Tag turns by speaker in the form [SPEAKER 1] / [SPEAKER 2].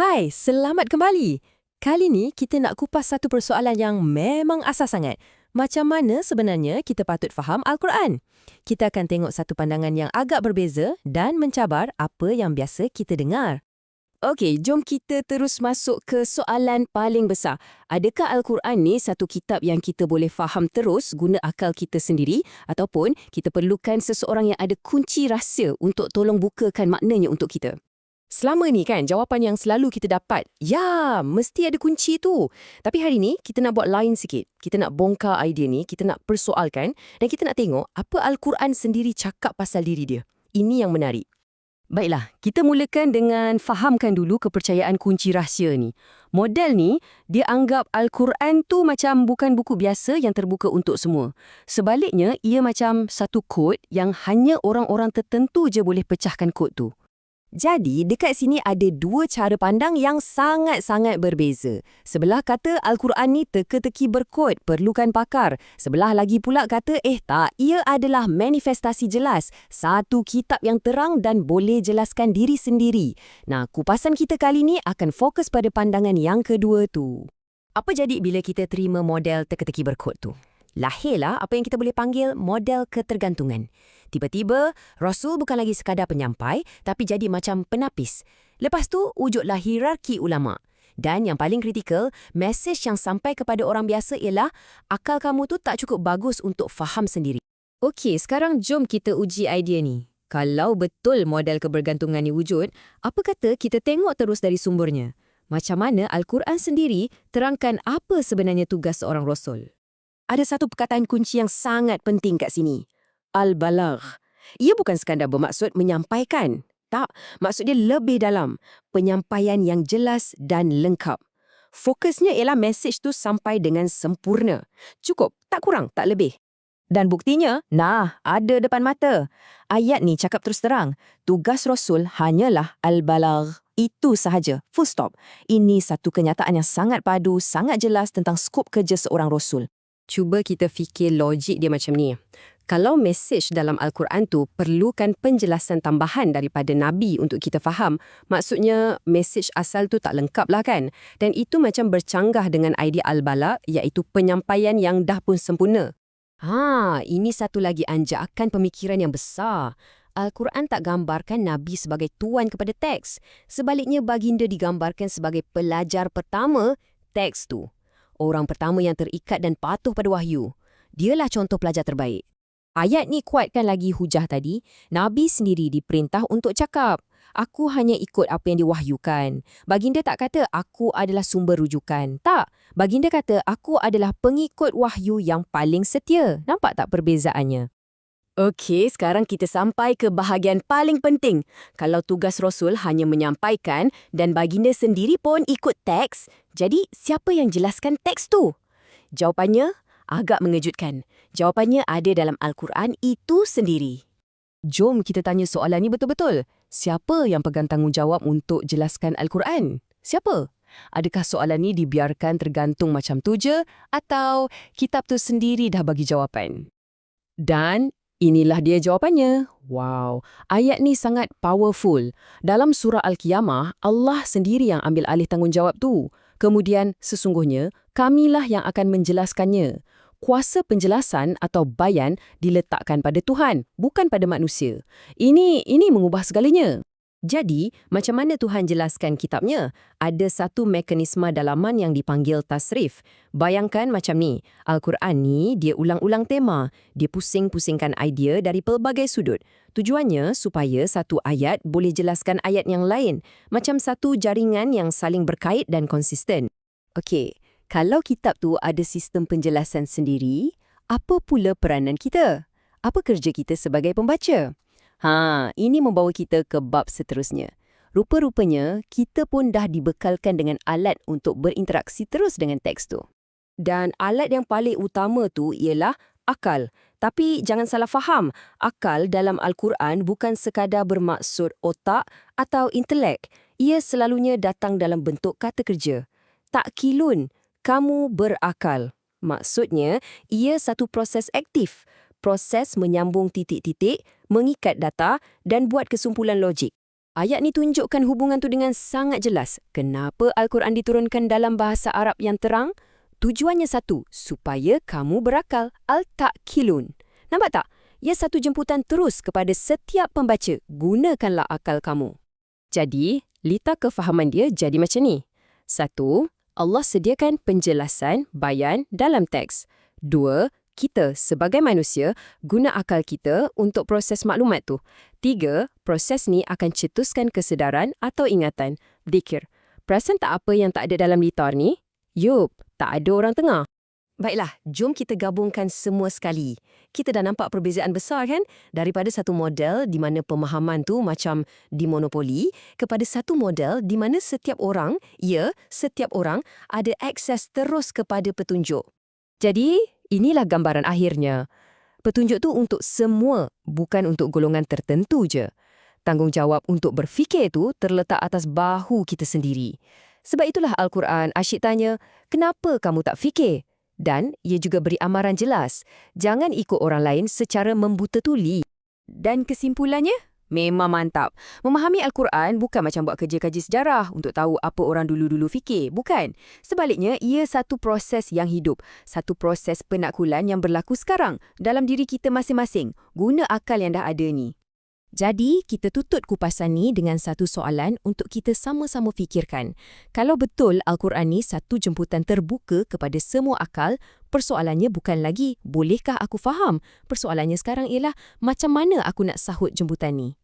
[SPEAKER 1] Hai, selamat kembali. Kali ni kita nak kupas satu persoalan yang memang asas sangat. Macam mana sebenarnya kita patut faham Al-Quran? Kita akan tengok satu pandangan yang agak berbeza dan mencabar apa yang biasa kita dengar. Okey, jom kita terus masuk ke soalan paling besar. Adakah Al-Quran ni satu kitab yang kita boleh faham terus guna akal kita sendiri ataupun kita perlukan seseorang yang ada kunci rahsia untuk tolong bukakan maknanya untuk kita? Selama ni kan, jawapan yang selalu kita dapat, ya, mesti ada kunci tu. Tapi hari ni, kita nak buat lain sikit. Kita nak bongkar idea ni, kita nak persoalkan, dan kita nak tengok apa Al-Quran sendiri cakap pasal diri dia. Ini yang menarik. Baiklah, kita mulakan dengan fahamkan dulu kepercayaan kunci rahsia ni. Model ni, dia anggap Al-Quran tu macam bukan buku biasa yang terbuka untuk semua. Sebaliknya, ia macam satu kod yang hanya orang-orang tertentu je boleh pecahkan kod tu. Jadi, dekat sini ada dua cara pandang yang sangat-sangat berbeza. Sebelah kata Al-Quran ni teka-teki berkod, perlukan pakar. Sebelah lagi pula kata, eh tak, ia adalah manifestasi jelas. Satu kitab yang terang dan boleh jelaskan diri sendiri. Nah, kupasan kita kali ni akan fokus pada pandangan yang kedua tu. Apa jadi bila kita terima model teka-teki berkod tu? Lahirlah apa yang kita boleh panggil model ketergantungan. Tiba-tiba, Rasul bukan lagi sekadar penyampai, tapi jadi macam penapis. Lepas tu, wujudlah hierarki ulama. Dan yang paling kritikal, mesej yang sampai kepada orang biasa ialah akal kamu tu tak cukup bagus untuk faham sendiri. Okey, sekarang jom kita uji idea ni. Kalau betul model kebergantungan ni wujud, apa kata kita tengok terus dari sumbernya? Macam mana Al-Quran sendiri terangkan apa sebenarnya tugas seorang Rasul? Ada satu perkataan kunci yang sangat penting kat sini. Al-balagh. Ia bukan sekadar bermaksud menyampaikan. Tak, maksud dia lebih dalam. Penyampaian yang jelas dan lengkap. Fokusnya ialah mesej tu sampai dengan sempurna. Cukup, tak kurang, tak lebih. Dan buktinya, nah, ada depan mata. Ayat ni cakap terus terang, tugas Rasul hanyalah al-balagh. Itu sahaja, full stop. Ini satu kenyataan yang sangat padu, sangat jelas tentang skop kerja seorang Rasul cuba kita fikir logik dia macam ni. Kalau mesej dalam Al-Quran tu perlukan penjelasan tambahan daripada Nabi untuk kita faham, maksudnya mesej asal tu tak lengkap lah kan? Dan itu macam bercanggah dengan idea Al-Bala iaitu penyampaian yang dah pun sempurna. Ha, ini satu lagi anjakan pemikiran yang besar. Al-Quran tak gambarkan Nabi sebagai tuan kepada teks. Sebaliknya baginda digambarkan sebagai pelajar pertama teks tu orang pertama yang terikat dan patuh pada wahyu. Dialah contoh pelajar terbaik. Ayat ni kuatkan lagi hujah tadi, Nabi sendiri diperintah untuk cakap, aku hanya ikut apa yang diwahyukan. Baginda tak kata aku adalah sumber rujukan. Tak, baginda kata aku adalah pengikut wahyu yang paling setia. Nampak tak perbezaannya? Okey, sekarang kita sampai ke bahagian paling penting. Kalau tugas Rasul hanya menyampaikan dan baginda sendiri pun ikut teks, jadi siapa yang jelaskan teks tu? Jawapannya agak mengejutkan. Jawapannya ada dalam Al-Quran itu sendiri. Jom kita tanya soalan ni betul-betul. Siapa yang pegang tanggungjawab untuk jelaskan Al-Quran? Siapa? Adakah soalan ni dibiarkan tergantung macam tu je atau kitab tu sendiri dah bagi jawapan? Dan Inilah dia jawapannya. Wow, ayat ni sangat powerful. Dalam surah Al-Qiyamah, Allah sendiri yang ambil alih tanggungjawab tu. Kemudian, sesungguhnya, kamilah yang akan menjelaskannya. Kuasa penjelasan atau bayan diletakkan pada Tuhan, bukan pada manusia. Ini ini mengubah segalanya. Jadi, macam mana Tuhan jelaskan kitabnya? Ada satu mekanisme dalaman yang dipanggil tasrif. Bayangkan macam ni, Al-Quran ni dia ulang-ulang tema. Dia pusing-pusingkan idea dari pelbagai sudut. Tujuannya supaya satu ayat boleh jelaskan ayat yang lain. Macam satu jaringan yang saling berkait dan konsisten. Okey, kalau kitab tu ada sistem penjelasan sendiri, apa pula peranan kita? Apa kerja kita sebagai pembaca? Ha, ini membawa kita ke bab seterusnya. Rupa-rupanya, kita pun dah dibekalkan dengan alat untuk berinteraksi terus dengan teks tu. Dan alat yang paling utama tu ialah akal. Tapi jangan salah faham, akal dalam Al-Quran bukan sekadar bermaksud otak atau intelek. Ia selalunya datang dalam bentuk kata kerja. Tak kilun, kamu berakal. Maksudnya, ia satu proses aktif proses menyambung titik-titik, mengikat data dan buat kesumpulan logik.
[SPEAKER 2] Ayat ni tunjukkan hubungan tu dengan sangat jelas. Kenapa Al-Quran diturunkan dalam bahasa Arab yang terang? Tujuannya satu, supaya kamu berakal. Al-Ta'kilun. Nampak tak? Ia satu jemputan terus kepada setiap pembaca. Gunakanlah akal kamu.
[SPEAKER 1] Jadi, lita kefahaman dia jadi macam ni. Satu, Allah sediakan penjelasan, bayan dalam teks. Dua, kita sebagai manusia guna akal kita untuk proses maklumat tu. Tiga, proses ni akan cetuskan kesedaran atau ingatan. Dikir, perasan tak apa yang tak ada dalam litar ni? Yup, tak ada orang tengah. Baiklah, jom kita gabungkan semua sekali. Kita dah nampak perbezaan besar kan? Daripada satu model di mana pemahaman tu macam dimonopoli kepada satu model di mana setiap orang, ya, setiap orang ada akses terus kepada petunjuk. Jadi, inilah gambaran akhirnya. Petunjuk tu untuk semua, bukan untuk golongan tertentu je. Tanggungjawab untuk berfikir tu terletak atas bahu kita sendiri. Sebab itulah Al-Quran asyik tanya, kenapa kamu tak fikir? Dan ia juga beri amaran jelas, jangan ikut orang lain secara membuta tuli. Dan kesimpulannya, memang mantap. Memahami Al-Quran bukan macam buat kerja kaji sejarah untuk tahu apa orang dulu-dulu fikir, bukan. Sebaliknya, ia satu proses yang hidup, satu proses penakkulan yang berlaku sekarang dalam diri kita masing-masing. Guna akal yang dah ada ni. Jadi, kita tutup kupasan ni dengan satu soalan untuk kita sama-sama fikirkan. Kalau betul Al-Quran ni satu jemputan terbuka kepada semua akal, persoalannya bukan lagi bolehkah aku faham? Persoalannya sekarang ialah macam mana aku nak sahut jemputan ni?